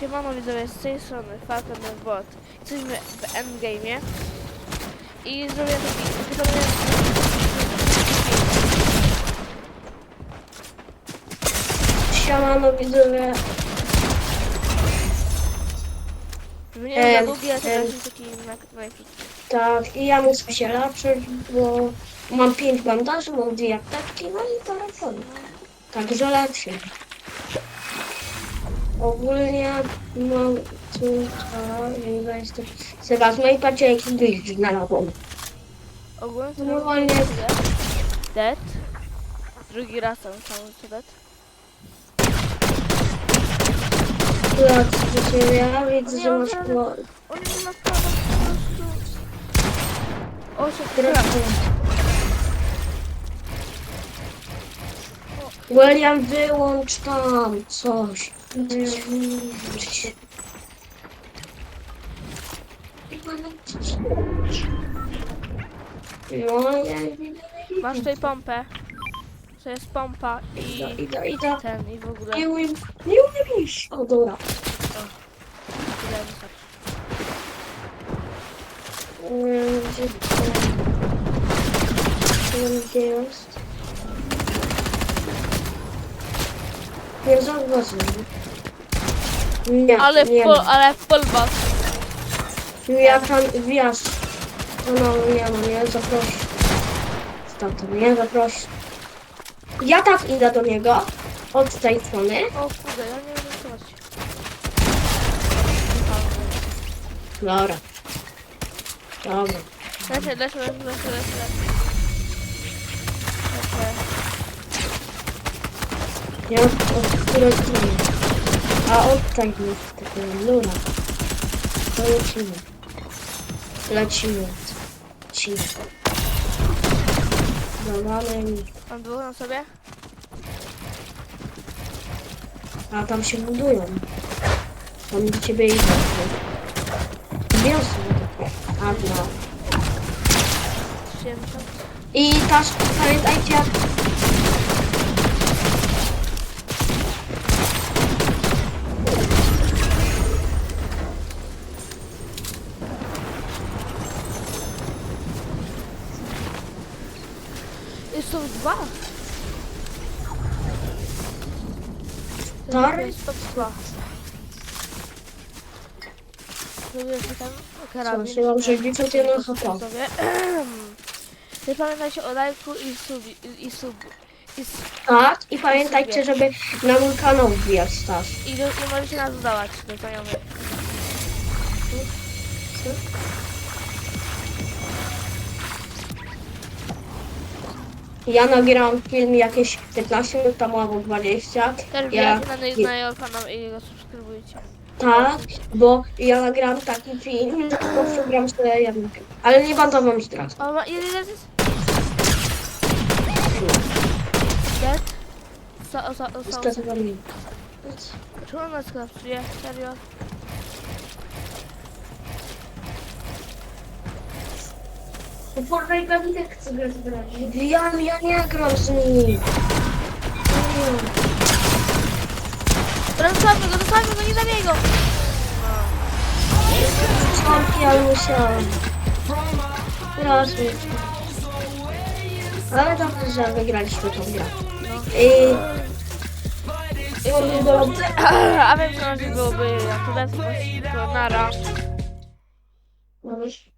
Siemano widzowie, z tej strony Falcon Bot. Jesteśmy w Endgame'ie i zrobię taki... zrobię Siemano widzowie. Był za Em, długi, em. teraz taki na- najkrótszy. Tak, i ja muszę się leczyć, bo mam pięć bandaży, mam dwie apteczki, no i lecimy. Także leczę. Ogólnie mam tutaj, nie jestem. Se wezmę i patrzę jaki bliżej znalazłem. Ogólnie to Normalnie. Dead. Drugi raz tam cały co dead. Tak, do ciebie, ja widzę, Nie, że masz po... On nie ma prawa po prostu... O, się. William, wyłącz tam coś. No, ja Masz tutaj pompę. To jest pompa i Idę, idę, idę. ten i w ogóle. Nie umiem, nie umiem iść. O, dobra. Tyle wystarczy. Mm, Gdzie to? Gdzie jest? Nie zauważyłem. Nie, Ale w nie pol, ale w polbach. Ja tam wjazd. No, no nie no, nie zaproś. Stąd nie zaproś. Ja tak idę do niego. Od tej strony. O kurde, ja nie wiem co zobaczyć. Dobra. Dobra. Lecę, lecę, lecę, lecę, lecę, lecę. Ja od której strony? A od tej jest taka lura. To lecimy. Lecimy. Lecimy. Dawamy mi. Mam dwóch na sobie? A tam się budują. Tam do ciebie idą. Wiosny. A no. 70. I też pamiętajcie. Są dwa. Tor? Jest top dwa. Zrobię sobie tam karabin. Co, się mam 61 HP. sobie. Nie pamiętajcie o lajku i sub. I sub. I, s- Tak. I pamiętajcie, żeby na mój kanał wbijać staż. i, do, i możecie nas dodawać do znajomych. Ja nagrałam film jakieś 15 minut temu albo 20. Też Ja, na, kanał i go subskrybujcie. tak, bo ja nagrałam taki film, tylko przegram sobie jedno. Ale nie będę wam zdradzał. O, ma, ile ile jest? Dead? Osta, osta, Wskazywam mi. Czemu on nas skrapczuje? Serio? Uporwaj gabinet, chcę grać Ja, ja nie gram z nimi. Zostawmy go, zostawmy go, nie zabij go! Członki, ale musiałem. Mi. Ale dobrze, że wygraliśmy tą grę. I... I było... A wiem, bardziej byłoby, jak to nara. Możesz